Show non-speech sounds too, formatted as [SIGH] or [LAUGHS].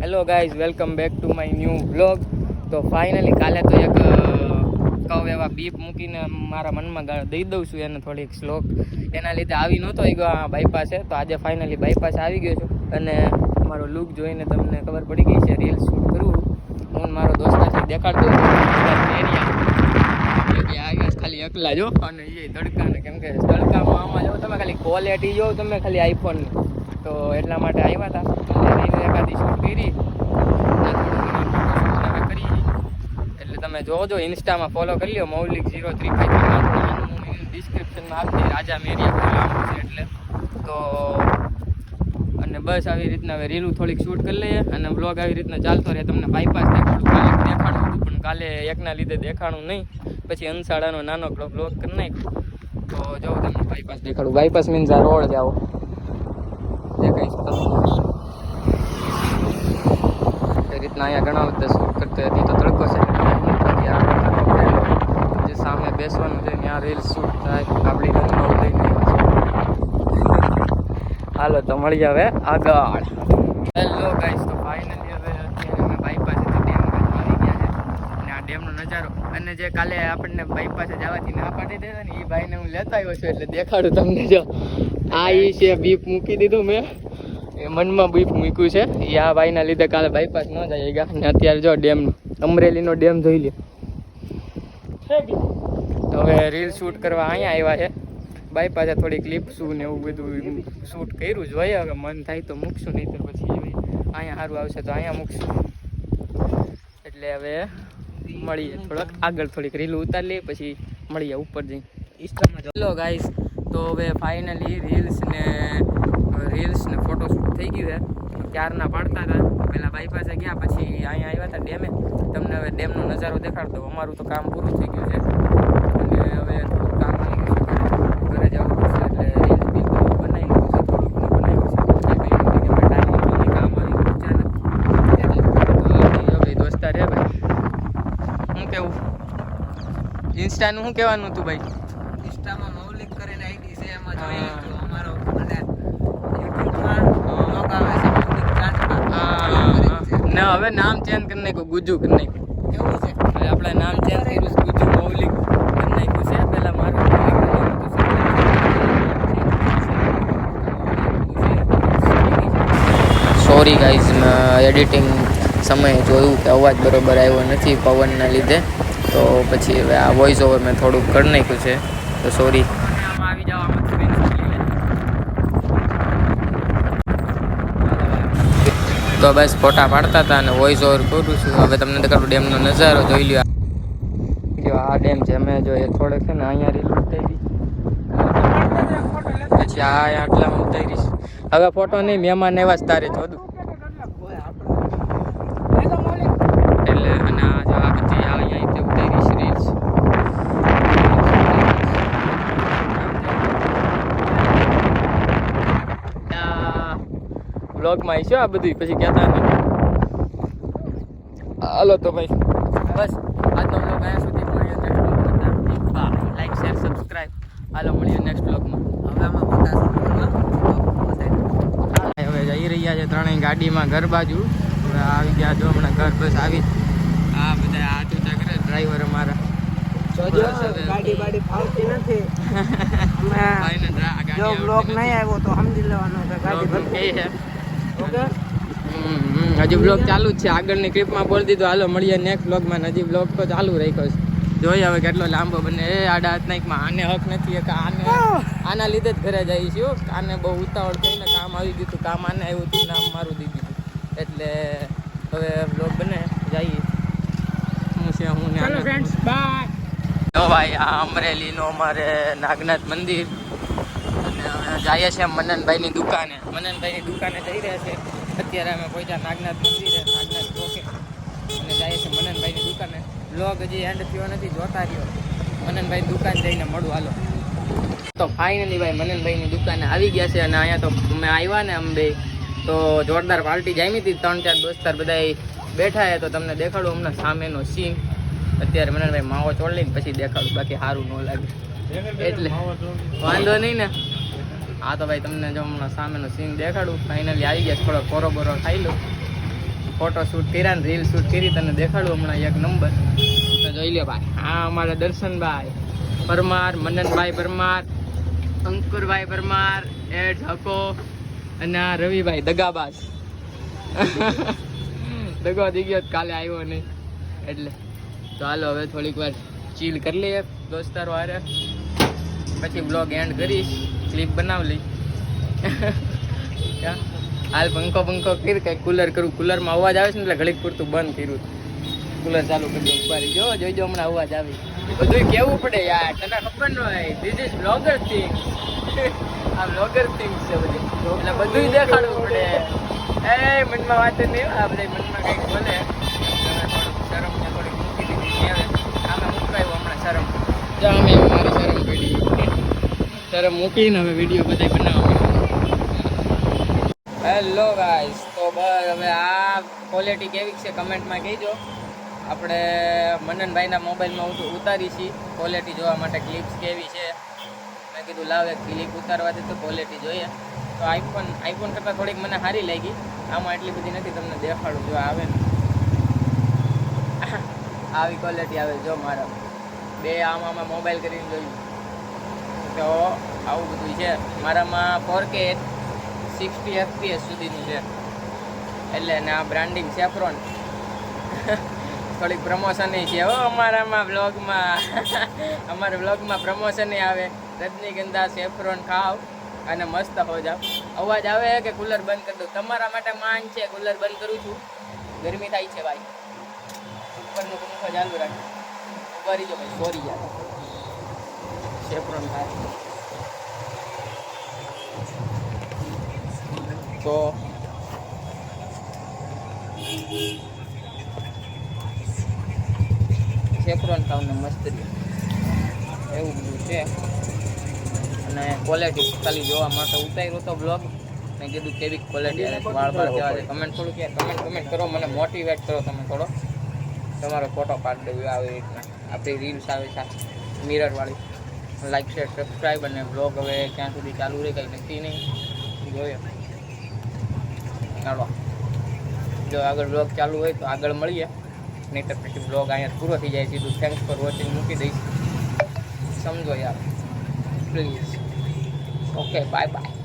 Hello guys welcome back to my new blog તો finally કાલે તો એક કહું એવા બીપ મૂકીને મારા મનમાં દઈ દઉં છું એને થોડીક શ્લોક. એના લીધે આવી નહોતો એ. બાયપાસે તો આજે ફાઇનલી બાયપાસ આવી ગયો છું. અને મારો લુક જોઈને તમને ખબર પડી ગઈ છે રીલ શૂટ કરવું હું મારો દોસ્તાથી દેખાડતો આવ્યા ખાલી એકલા જો. અને એ તડકાને કેમ કે તડકામાં આમાં જો તમે ખાલી ક્વોલિટી જો તમે ખાલી આઈફોન તો એટલા માટે આવ્યા હતા અને રીલ એકાદી શૂટ કરી અને થોડું ઘણું photoshoot હવે કરી એટલે તમે જોજો ઇન્સ્ટામાં ફોલો કરી લ્યો, મૌલિક ઝીરો થ્રી ફાઈવ ડિસ્ક્રિપ્શનમાં આપી રાજા મેરિયા છે એટલે. તો અને બસ આવી રીતના હવે રીલું થોડીક શૂટ કરી લઈએ અને બ્લોગ આવી રીતના ચાલતો રહે. તમને બાયપાસ દેખાડું, કાલે દેખાડું હતું, પણ કાલે એકના લીધે દેખાણું નહીં. પછી અંસાડાનો નાનો બ્લોગ કરી નાખ્યો. તો જો તમને બાયપાસ દેખાડું. બાયપાસ મીન્સ આ રોડ જાઓ દેખાય છે તમને. રીતના અહીંયા ઘણા બધા શૂટ કરતા હતી તો તડકો છે એટલે બાકી આ નાનો friend જે સામે બેસવાનું છે ત્યાં રીલ શૂટ થાય આપણી લઈને હાલો તો મળી હવે આગળ. હેલો ગાઈસ તો ફાઇનલી હવે અત્યારે અમે બાયપાસે ડેમ આવી ગયા છે. અને આ ડેમનો નજારો અને જે કાલે આપણને બાયપાસે જવાથી ના પાડી દેતા ને એ ભાઈને હું લેતા આવ્યો છું એટલે દેખાડું તમને જો. આ ઈ છે બીપ મૂકી દીધું મેં. એ મનમાં બીપ મૂક્યું છે. એ આ ભાઈના લીધે કાલે બાયપાસ ન જાય ગયા અને અત્યારે જો ડેમ અમરેલીનો ડેમ જોઈ લે હવે રીલ શૂટ કરવા અહીંયા આવ્યા છે. બાયપાસે થોડી ક્લિપ્સું ને એવું બધું શૂટ કર્યું જોઈએ હવે મન થાય તો મૂકશું નહીં તો પછી અહીંયા સારું આવશે તો અહીંયા મૂકશું. એટલે હવે મળીએ થોડોક. આગળ થોડીક રીલ ઉતારી લઈએ પછી મળીએ ઉપર જઈ ઇન્સ્ટામાં ચલો ગાઈસ તો હવે ફાઇનલી રીલ્સ ને રીલ્સ ને ફોટોશૂટ થઈ ગયું છે. ક્યારના પાડતા હતા? પહેલાં બાયપાસે ગયા પછી અહીંયા આવ્યા હતા ડેમે તમને હવે ડેમનો નજારો દેખાડતો. અમારું તો કામ પૂરું થઈ ગયું છે અને હવે થોડુંક કામ આવી ગયું છે ઘરે જવું પડશે એટલે રીલ્સ બી બધું બનાવી નાખ્યું છે થોડું ઘણું બનાવ્યું છે એ ભાઈ કે ભાઈ ટાઈમ નથી કામ આવી ગયું છે ને એટલે તો આ જો ભાઈ દોસ્તાર હે ભાઈ શું કેવું ઇન્સ્ટાનું શું કહેવાનું હતું ભાઈ? ઇન્સ્ટામાં મૌલિક કરીને આઈડી છે એમાં જોઈએ તો અમારો અને યુટ્યુબમાં બ્લોગ આવે છે મૌલિક રાજપૂત. હા હવે નામ ચેન્જ કરી નાખ્યું ગુજુ કરી નાખ્યું. એવું છે. હવે આપણે નામ ચેન્જ કર્યું છે ગુજુ મૌલિક કરી નાખ્યું છે. પહેલાં મારું સોરી ગાઈઝ એડિટિંગ સમયે જોયું કે અવાજ બરોબર આવ્યો નથી પવનના લીધે. તો પછી હવે આ વોઇસ ઓવર મેં થોડુંક કરી નાખ્યું છે. તો સોરી તો બસ ફોટા પાડતા હતા અને વોઇસ ઓવર કરું છું. હવે તમને દેખાડું ડેમનો નજારો જોઈ લ્યો. આ ડેમ છે, અમે જો એ થોડેક છે ને અહીંયા રીલ ઉતારી. પછી આ આટલામાં ઉતારીશ હવે ફોટો નહીં, મહેમાન એવા જ તારે જોદું એટલે અને આ જો આ બધી આ અહીંયા રીતે ઉતારીશ રીલ્સ બ્લોગમાં આવીશું આ બધું પછી કહેતા નહીં. હાલો તો ભાઈ. બસ આજનો બ્લોગ અહીંયા સુધી મળીએ next blog like share subscribe હાલો મળીએ નેક્સ્ટ બ્લોગમાં હવે આમાં પચાસ હવે જઈ રહ્યા છે ત્રણેય ગાડીમાં ઘર બાજુ. હવે આવી ગયા જો હમણાં ઘર બસ આવી. આ બધા આજુ કરે ડ્રાઈવર અમારા. ગાડી બાડી ફાવતી નથી. [LAUGHS] જો બ્લોક નહીં આવ્યો તો સમજી લેવાનો કે ગાડી ભરતી છે? ઓકે. હજી બ્લોગ ચાલુ જ છે. આગળની ક્લિપમાં બોલી દીધું. હાલો મળીએ નેક્સ્ટ બ્લોગમાં હજી બ્લોગ તો ચાલુ રાખ્યો છે. જોઈએ હવે કેટલો લાંબો બને. એ આડા હાથ નાખમાં આને હક નથી. કે આને આના લીધે જ ઘરે જઈ છું આને બહુ ઉતાવળ થઈને કામ આવી ગયું હતું. કામ આને આવ્યું હતું નામ મારું દીધું. એટલે હવે બ્લોગ બને. જઈએ. હું છે હું ને બાય તો ભાઈ આ અમરેલીનો અમારે નાગનાથ મંદિર. જઈએ છીએ મનનભાઈની દુકાને. મનનભાઈની દુકાને જઈ રહ્યા છે. અત્યારે અમે પહોંચ્યા નાગનાથ મંદિરે નાગનાથ ચોકે. અને જઈએ છીએ મનનભાઈની દુકાને. લોગ હજી એન્ડ થયો નથી જોતા રહ્યો. મનનભાઈ દુકાન જઈને મળું હાલો. તો ફાઇનલી ભાઈ મનનભાઈની દુકાને આવી ગયા છે અને અહીંયા તો અમે આવ્યા ને અમે તો જોરદાર પાર્ટી જામી હતી ત્રણ ચાર દોસ્તાર બધા બેઠા છે. તો તમને દેખાડું હમણાં સામેનો સીન અત્યારે મનનભાઈ માવો ચોડ લઈને પછી દેખાડું બાકી સારું ન લાગે. એટલે વાંધો નહીં ને. હા તો ભાઈ તમને જો હમણાં સામેનો સીન દેખાડું. ફાઇનલી આવી ગયા. થોડો કોરો બોરો ખાઈ લો. ફોટો શૂટ કર્યા ને રીલ શૂટ કરી તને દેખાડું હમણાં એક નંબર તો જોઈ લે ભાઈ. હા અમારા દર્શનભાઈ. પરમાર મનનભાઈ પરમાર અંકુરભાઈ પરમાર એડ હકો અને આ રવિભાઈ દગાબાજ. [LAUGHS] દગો દી ગયો કાલે આવ્યો નહીં. એટલે. તો હાલો હવે થોડીક વાર ચીલ કરી લઈએ. દોસ્તારો હારે. પછી બ્લોગ એન્ડ કરીશ. ક્લિપ બનાવલી હાલ પંખો પંખો કરી, કઈ કુલર કરું. કુલરમાં અવાજ આવે છે ને એટલે ઘડીક પૂરતું બંધ કર્યું. કુલર ચાલુ કરી દઉં જોઈ જો જોઈજો હમણાં અવાજ આવે. બધું કેવું પડે યાર? તને ખબર ન હોય. ધીસ ઇઝ બ્લોગર થિંગ આ બ્લોગર થિંગ છે બધી. એટલે બધું દેખાડવું પડે. એ, મનમાં વાત નહીં આપણે મનમાં કંઈક બોલે. શરમ ને થોડીક મૂકી દીધી. આવે આમાં મુકાયું હમણાં શરમ. જો અમે શરમ મૂકીને હવે વીડિયો બધા બનાવવા. હેલો ગાઈસ તો બસ હવે આ ક્વોલિટી કેવી છે કમેન્ટમાં કહેજો. આપણે મનનભાઈના મોબાઈલમાં ઉત- ઉતારી છીએ ક્વોલિટી જોવા માટે ક્લિપ્સ કેવી છે? મેં કીધું, લાવ એક ક્લિપ ઉતારવાથી તો ક્વોલિટી જોઈએ. તો આઈફોન આઈફોન કરતાં થોડીક મને સારી લાગી. આમાં એટલી બધી નથી, તમને દેખાડું જો આવે ને. આવી ક્વોલિટી આવે જો મારા. બે આમ આમાં મોબાઈલ કરીને જોયું. તો આવું બધું છે. મારામાં ફોર કે સિક્સટી એફપીએસ સુધીનું છે. એટલે ને આ બ્રાન્ડિંગ સેફ્રોન થોડીક પ્રમોશન છે. હો, અમારામાં બ્લોગમાં અમારા બ્લોગમાં પ્રમોશન આવે. રજનીગંધા સેફ્રોન ખાવ અને મસ્ત હો જાવ. અવાજ આવે કે કુલર બંધ કરી દઉં તમારા માટે માન છે, કુલર બંધ કરું છું. ગરમી થાય છે ભાઈ. ઉપરનો પંખો ચાલુ રાખ ઊભા રહીજો ભાઈ સોરી યાર. સેફ્રોન થાય તો સેફ્રોન તમને મસ્ત એવું બધું છે. અને ક્વોલિટી ખાલી જોવા માટે ઉતાર્યો તો બ્લોગ મેં કીધું કેવી ક્વોલિટી વાળ વાળ કેવા છે. કમેન્ટ થોડું કે કમેન્ટ કમેન્ટ કરો. મને મોટિવેટ કરો તમે થોડો. તમારો ફોટો પાડી દેવો આવી રીતના. આપણી રીલ્સ આવે છે. મિરરવાળી લાઈક શેર સબસ્ક્રાઈબ અને બ્લોગ હવે ક્યાં સુધી ચાલુ રહે કંઈ નક્કી નહીં. જોઈએ. ચાલો. જો આગળ બ્લોગ ચાલુ હોય તો આગળ મળીએ. નહીંતર પછી બ્લોગ અહીંયા પૂરો થઈ જાય. સીધું થેન્ક્સ ફોર વોચિંગ મૂકી દઈશ. સમજો યાર. Please okay bye bye